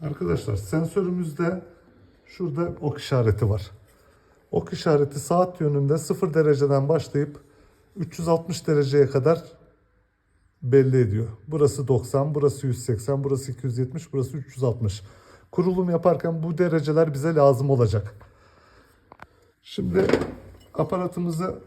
Arkadaşlar sensörümüzde şurada ok işareti var. Ok işareti saat yönünde 0 dereceden başlayıp 360 dereceye kadar belli ediyor. Burası 90, burası 180, burası 270, burası 360. Kurulum yaparken bu dereceler bize lazım olacak. Şimdi aparatımızı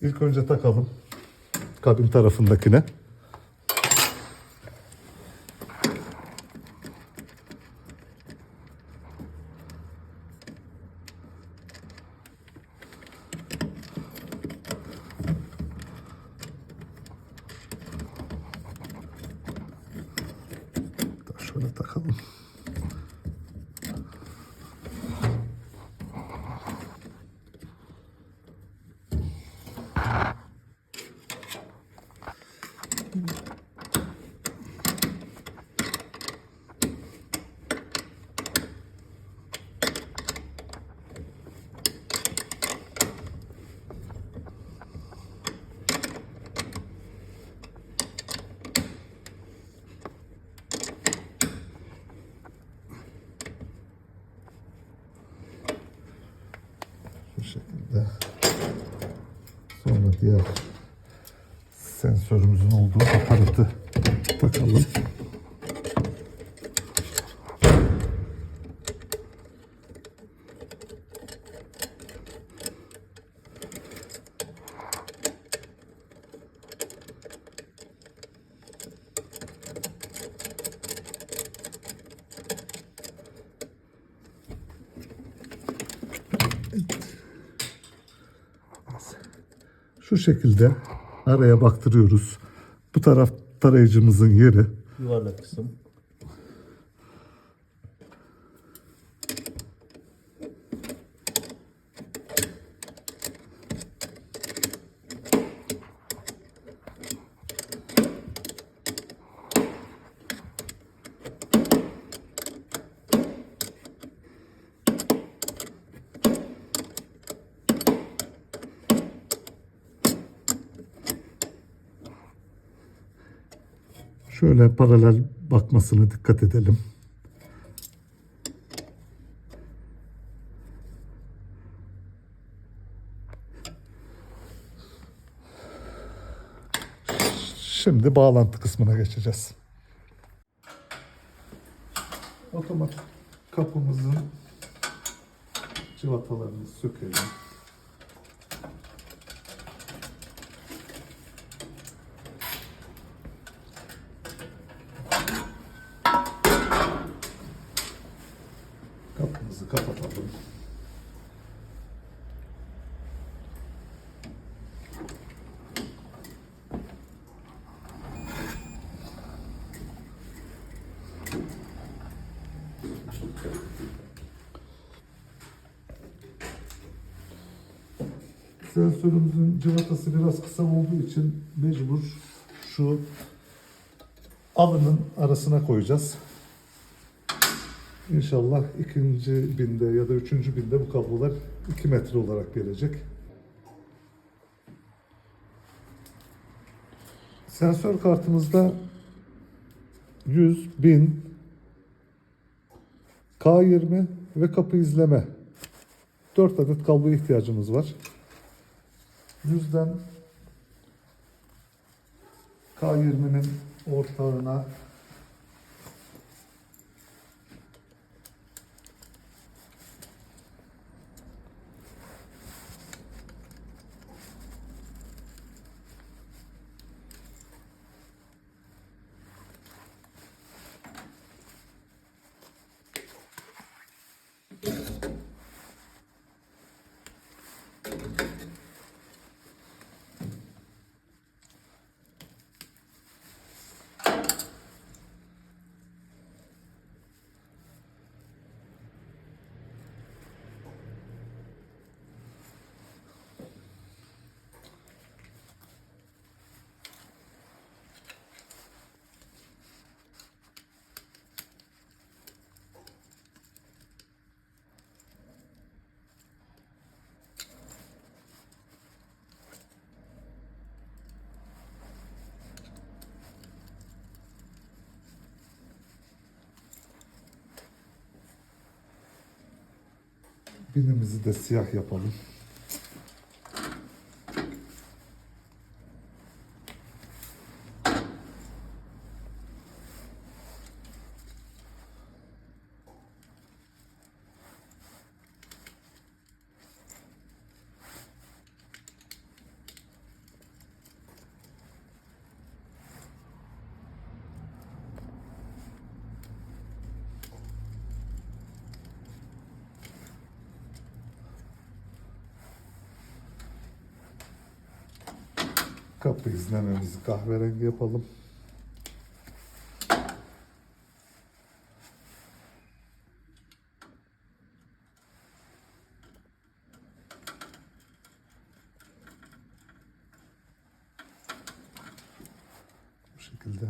ilk önce takalım kabin tarafındakine. Şöyle takalım. Bu şekilde. Sonra diğer sensörümüzün olduğu aparatı takalım. Şu şekilde araya baktırıyoruz. Bu taraf tarayıcımızın yeri. Yuvarlak kısım. Şöyle paralel bakmasına dikkat edelim. Şimdi bağlantı kısmına geçeceğiz. Otomatik kapımızın civatalarını sökelim. Sensörümüzün cıvatası biraz kısa olduğu için mecbur şu alının arasına koyacağız. İnşallah ikinci binde ya da üçüncü binde bu kablolar 2 metre olarak gelecek. Sensör kartımızda 100, 1000, K20 ve kapı izleme 4 adet kablo ihtiyacımız var. 100'den K20'nin ortağına Binimizi de siyah yapalım. Kapı izlememizi kahverengi yapalım. Bu şekilde.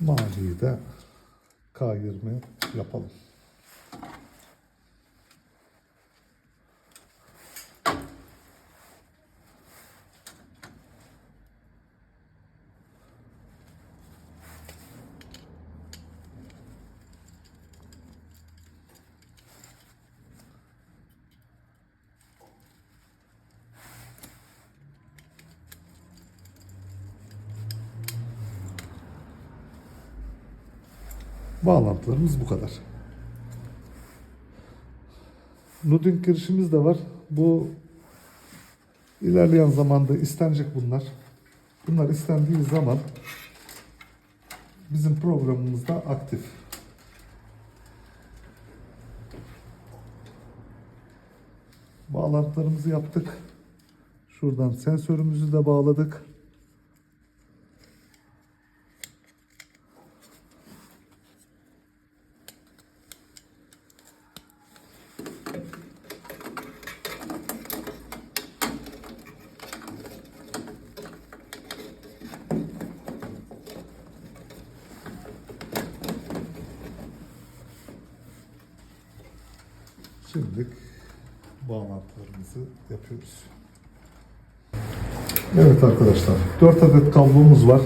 Maviyi de K20 yapalım. Bağlantılarımız bu kadar. Nuding girişimiz de var. Bu ilerleyen zamanda istenecek bunlar. Bunlar istendiği zaman bizim programımızda aktif. Bağlantılarımızı yaptık. Şuradan sensörümüzü de bağladık. Şimdilik bağlantılarımızı yapıyoruz. Evet arkadaşlar 4 adet kablomuz var.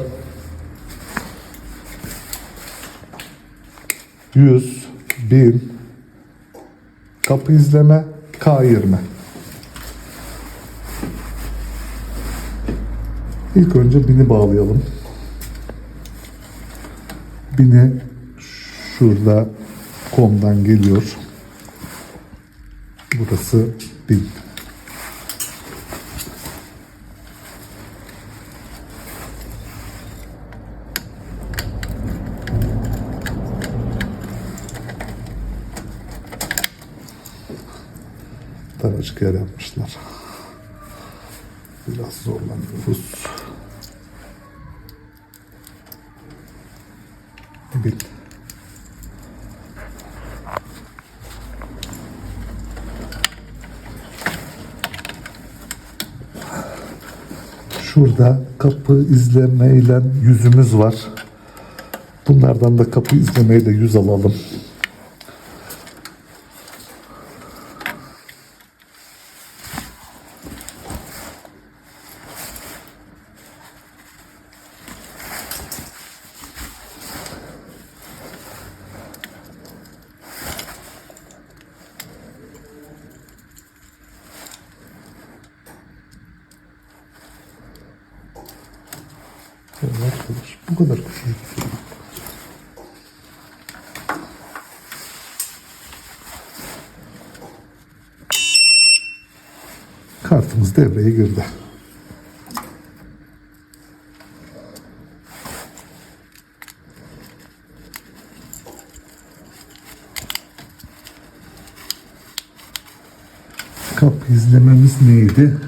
100, 1000, kapı izleme, K20. İlk önce bini bağlayalım. Bini şurada komdan geliyor. Burası bin. Daracık yer yapmışlar. Biraz zorlanıyoruz. Şurada kapı izlemeyle yüzümüz var. Bunlardan da kapı izlemeyle yüz alalım. Ya Arkadaş bu kadar küçücük. Kartımız devreye girdi. Kapı izlememiz neydi?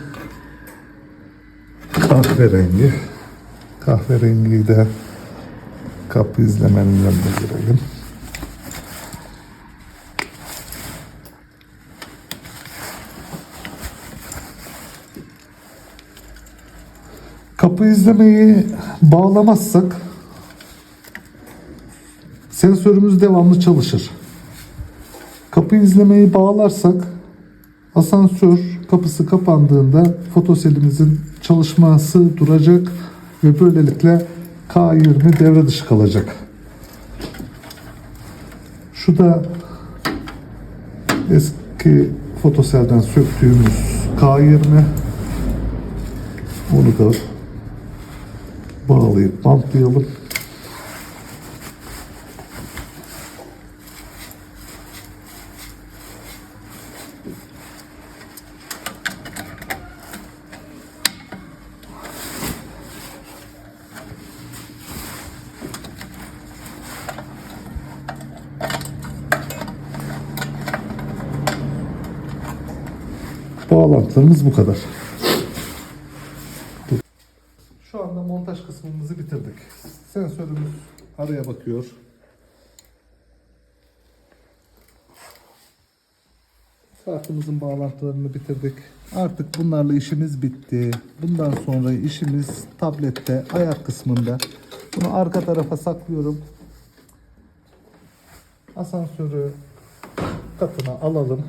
Kahverengi. Kahverengiyi de kapı izlemenin yanına girelim. Kapı izlemeyi bağlamazsak sensörümüz devamlı çalışır. Kapı izlemeyi bağlarsak asansör kapısı kapandığında fotoselimizin çalışması duracak ve böylelikle K20 devre dışı kalacak. Şu da Eski fotoselden söktüğümüz K20 onu da bağlayıp bantlayalım. Bağlantılarımız bu kadar. Şu anda montaj kısmımızı bitirdik. Sensörümüz araya bakıyor. Kartımızın bağlantılarını bitirdik. Artık bunlarla işimiz bitti. Bundan sonra işimiz tablette, ayak kısmında. Bunu arka tarafa saklıyorum. Asansörü katına alalım.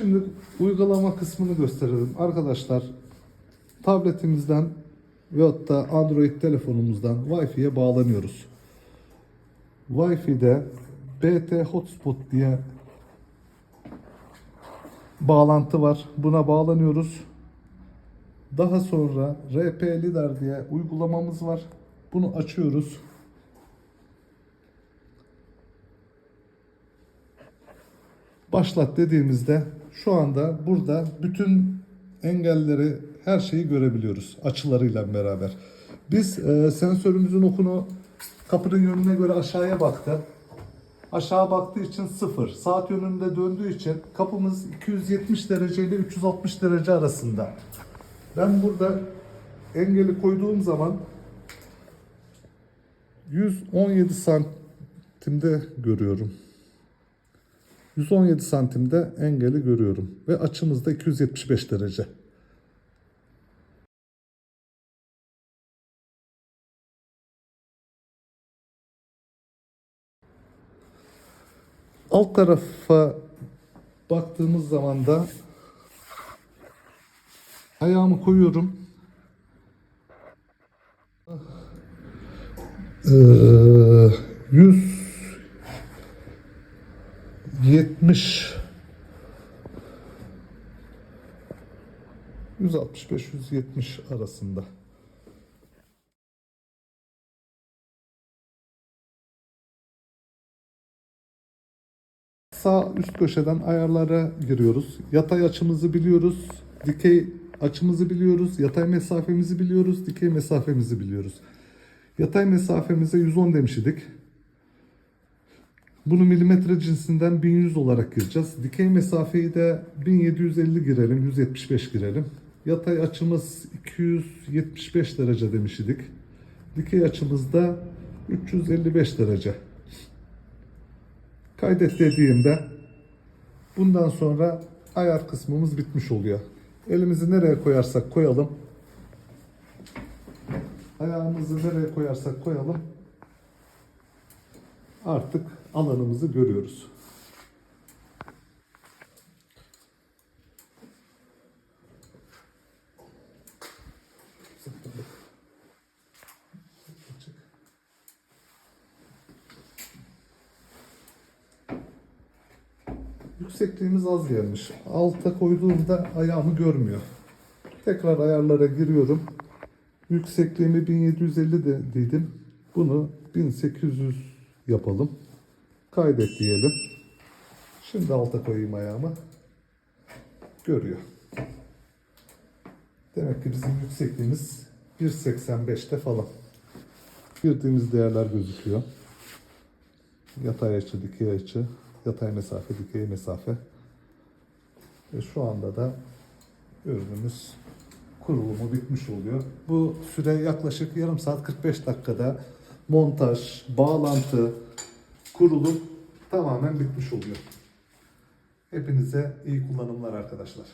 Şimdi uygulama kısmını gösterelim. Arkadaşlar tabletimizden veyahut da Android telefonumuzdan Wi-Fi'ye bağlanıyoruz. Wi-Fi'de BT Hotspot diye bağlantı var. Buna bağlanıyoruz. Daha sonra RP Lider diye uygulamamız var. Bunu açıyoruz. başlat dediğimizde şu anda burada bütün engelleri her şeyi görebiliyoruz açılarıyla beraber. Biz e, sensörümüzün okunu kapının yönüne göre aşağıya baktı. Aşağı baktığı için sıfır. Saat yönünde döndüğü için kapımız 270 derece ile 360 derece arasında. Ben burada engeli koyduğum zaman 117 santimde görüyorum. 117 santimde engeli görüyorum ve açımız da 275 derece. Alt tarafa baktığımız zaman da ayağımı koyuyorum. Ee, 100 70 165-170 arasında. Sağ üst köşeden ayarlara giriyoruz. Yatay açımızı biliyoruz. Dikey açımızı biliyoruz. Yatay mesafemizi biliyoruz. Dikey mesafemizi biliyoruz. Yatay mesafemize 110 demiştik. Bunu milimetre cinsinden 1100 olarak gireceğiz. Dikey mesafeyi de 1750 girelim, 175 girelim. Yatay açımız 275 derece demiştik. Dikey açımız da 355 derece. Kaydet dediğimde bundan sonra ayar kısmımız bitmiş oluyor. Elimizi nereye koyarsak koyalım. Ayağımızı nereye koyarsak koyalım artık alanımızı görüyoruz. Yüksekliğimiz az gelmiş. Alta koyduğumda ayağımı görmüyor. Tekrar ayarlara giriyorum. Yüksekliğimi 1750 de dedim. Bunu 1800 yapalım. Kaydet diyelim. Şimdi alta koyayım ayağımı. Görüyor. Demek ki bizim yüksekliğimiz 1.85'te falan. Girdiğimiz değerler gözüküyor. Yatay açı, dikey açı, yatay mesafe, dikey mesafe. Ve şu anda da ürünümüz kurulumu bitmiş oluyor. Bu süre yaklaşık yarım saat 45 dakikada montaj, bağlantı, kurulum tamamen bitmiş oluyor. Hepinize iyi kullanımlar arkadaşlar.